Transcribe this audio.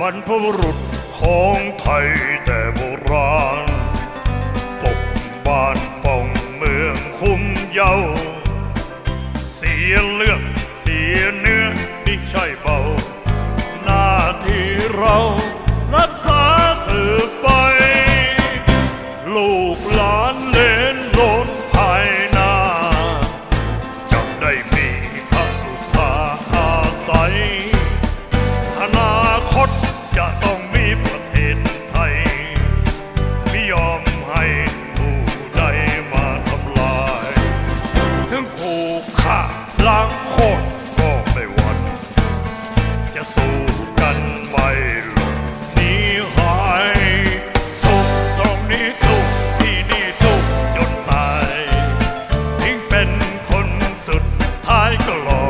บรรพบุรุษของไทยแต่โบราณ ปกบ้านป้องเมืองคุ้มเยา เสียเลือดเสียเนื้อไม่ใช่เบา หน้าที่เรารักษาสืบไป ลูกหลานเลนโลนไทยนาจำได้มีพระสุภาอาศัยึงขู่ฆ่าล้างโคตรก็ไม่หวั่นจะสู้กันไม่หลบนีหายสู้ตรงนี้สู้ที่นี่สู้จนตายทิ้งเป็นคนสุดท้ายก็รอ